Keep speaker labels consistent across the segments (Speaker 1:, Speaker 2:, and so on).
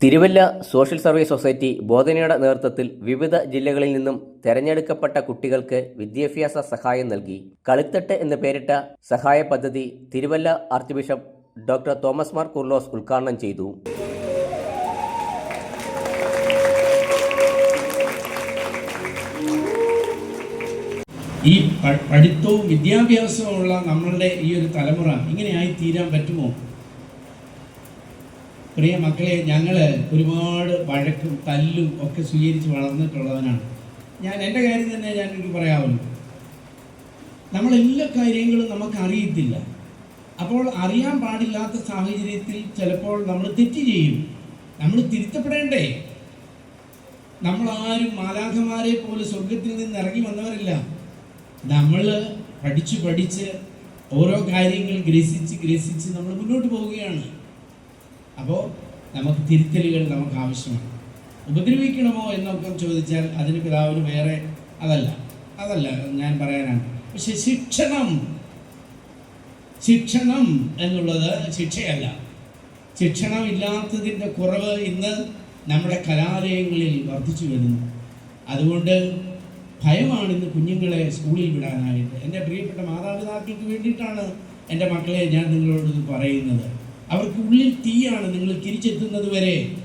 Speaker 1: Thiruvalla social service society ബോധനയുടെ നേതൃത്വത്തിൽ വിവിധ ജില്ലകളിൽ നിന്നും തെരഞ്ഞെടുക്കപ്പെട്ട കുട്ടികൾക്ക് വിദ്യാഭ്യാസ സഹായം നൽകി. കളിത്തട്ട് എന്ന് പേരിട്ട സഹായ പദ്ധതി Thiruvalla archbishop doctor Thomas Mar Kurilos ഉദ്ഘാടനം ചെയ്തു.
Speaker 2: ഈ പഠിത്തവും വിദ്യാഭ്യാസവുമുള്ള നമ്മളുടെ ഈ ഒരു തലമുറ ഇങ്ങനെയായി തീരാൻ പറ്റുമോ? പ്രിയ മക്കളെ ഞങ്ങൾ ഒരുപാട് വഴക്കും തല്ലും ഒക്കെ സ്വീകരിച്ച് വളർന്നിട്ടുള്ളവനാണ്. ഞാൻ എന്റെ കാര്യം തന്നെ ഞാൻ എനിക്ക് പറയാമല്ലോ നമ്മളെല്ലാ കാര്യങ്ങളും നമുക്ക് അറിയത്തില്ല. അപ്പോൾ അറിയാൻ പാടില്ലാത്ത സാഹചര്യത്തിൽ ചിലപ്പോൾ നമ്മൾ തെറ്റ് ചെയ്യും. നമ്മൾ തിരുത്തപ്പെടേണ്ടേ? നമ്മളാരും മാലാഖമാരെ പോലെ സ്വർഗത്തിൽ നിന്ന് ഇറങ്ങി വന്നവരല്ല. നമ്മൾ പഠിച്ച് പഠിച്ച് ഓരോ കാര്യങ്ങൾ ഗ്രസിച്ച് ഗ്രസിച്ച് നമ്മൾ മുന്നോട്ട് പോവുകയാണ്. അപ്പോൾ നമുക്ക് തിരുത്തലുകൾ നമുക്ക് ആവശ്യമാണ്. ഉപദ്രവിക്കണമോ എന്നൊക്കെ ചോദിച്ചാൽ അതിന് പിതാവിന് വേറെ അതല്ല. അതല്ല ഞാൻ പറയാനാണ്. പക്ഷെ ശിക്ഷണം ശിക്ഷണം എന്നുള്ളത് ശിക്ഷയല്ല. ശിക്ഷണം ഇല്ലാത്തതിന്റെ കുറവ് ഇന്ന് നമ്മുടെ കലാലയങ്ങളിൽ വർദ്ധിച്ചു വരുന്നു. അതുകൊണ്ട് ഭയമാണ് ഇന്ന് കുഞ്ഞുങ്ങളെ സ്കൂളിൽ വിടാനായിട്ട്. എന്റെ പ്രിയപ്പെട്ട മാതാപിതാക്കൾക്ക് വേണ്ടിയിട്ടാണ് എന്റെ മക്കളെ ഞാൻ നിങ്ങളോട് പറയുന്നത്. അവർക്ക് ഉള്ളിൽ തീയാണ് നിങ്ങൾ തിരിച്ചെത്തുന്നത് വരെ.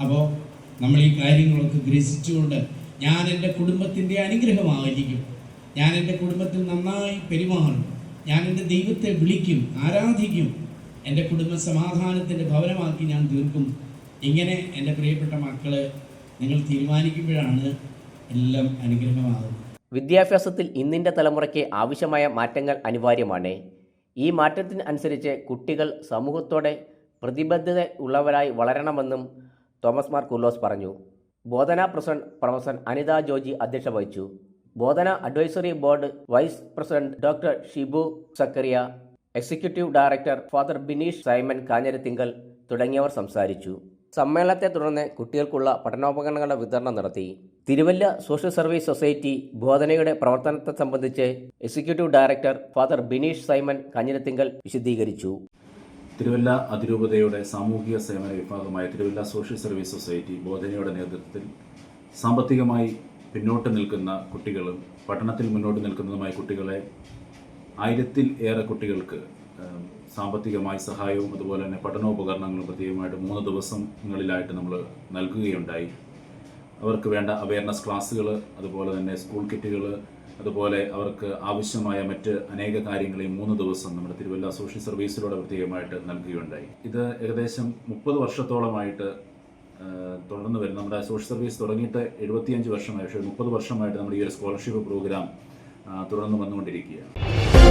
Speaker 2: അപ്പോൾ നമ്മൾ ഈ കാര്യങ്ങളൊക്കെ ഗ്രസിച്ചുകൊണ്ട് ഞാൻ എന്റെ കുടുംബത്തിന്റെ അനുഗ്രഹമായിരിക്കും. ഞാൻ എന്റെ കുടുംബത്തിൽ നന്നായി പെരുമാറും. ഞാൻ എന്റെ ദൈവത്തെ വിളിക്കും ആരാധിക്കും. എന്റെ കുടുംബ സമാധാനത്തിന്റെ ഭവനമാക്കി ഞാൻ തീർക്കും. ഇങ്ങനെ എന്റെ പ്രിയപ്പെട്ട മക്കൾ നിങ്ങൾ തീരുമാനിക്കുമ്പോഴാണ് എല്ലാം അനുഗ്രഹമാകുന്നത്.
Speaker 1: വിദ്യാഭ്യാസത്തിൽ ഇന്നിന്റെ തലമുറയ്ക്ക് ആവശ്യമായ മാറ്റങ്ങൾ അനിവാര്യമാണ്. ഈ മാറ്റത്തിന് അനുസരിച്ച് കുട്ടികൾ സമൂഹത്തോടെ പ്രതിബദ്ധത ഉള്ളവരായി വളരണമെന്നും തോമസ് മാർ കുർലോസ് പറഞ്ഞു. ബോധന പ്രസിഡന്റ് പ്രൊഫസർ അനിത ജോജി അധ്യക്ഷ വഹിച്ചു. ബോധന advisory board vice president doctor Shibu Zachariah executive director father Bineesh Simon Kanjirathinkal തുടങ്ങിയവർ സംസാരിച്ചു. സമ്മേളനത്തെ തുടർന്ന് കുട്ടികൾക്കുള്ള പഠനോപകരണങ്ങളുടെ വിതരണം നടത്തി. തിരുവല്ല സോഷ്യൽ സർവീസ് സൊസൈറ്റി ബോധനയുടെ പ്രവർത്തനത്തെ സംബന്ധിച്ച് executive director father Bineesh Simon Kanjirathinkal വിശദീകരിച്ചു.
Speaker 3: തിരുവല്ല അതിരൂപതയുടെ സാമൂഹിക സേവന വിഭാഗമായ തിരുവല്ല സോഷ്യൽ സർവീസ് സൊസൈറ്റി ബോധനയുടെ നേതൃത്വത്തിൽ സാമ്പത്തികമായി പിന്നോട്ട് നിൽക്കുന്ന കുട്ടികളും പഠനത്തിൽ മുന്നോട്ട് നിൽക്കുന്നതുമായ കുട്ടികളെ ആയിരത്തിൽ ഏറെ കുട്ടികൾക്ക് സാമ്പത്തികമായി സഹായവും അതുപോലെ തന്നെ പഠനോപകരണങ്ങളും പ്രത്യേകമായിട്ട് മൂന്ന് ദിവസങ്ങളിലായിട്ട് നമ്മൾ നൽകുകയുണ്ടായി. അവർക്ക് വേണ്ട അവയർനെസ് ക്ലാസ്സുകൾ അതുപോലെ തന്നെ സ്കൂൾ കിറ്റുകൾ അതുപോലെ അവർക്ക് ആവശ്യമായ മറ്റ് അനേക കാര്യങ്ങൾ ഈ മൂന്ന് ദിവസം നമ്മുടെ തിരുവല്ല സോഷ്യൽ സർവീസിലൂടെ പ്രത്യേകമായിട്ട് നൽകുകയുണ്ടായി. ഇത് ഏകദേശം മുപ്പത് വർഷത്തോളമായിട്ട് തുടർന്ന് വരും നമ്മുടെ സോഷ്യൽ സർവീസ് തുടങ്ങിയിട്ട് എഴുപത്തിയഞ്ച് വർഷമായി പക്ഷേ മുപ്പത് വർഷമായിട്ട് നമ്മുടെ ഈ ഒരു സ്കോളർഷിപ്പ് പ്രോഗ്രാം തുടർന്ന് വന്നുകൊണ്ടിരിക്കുകയാണ്.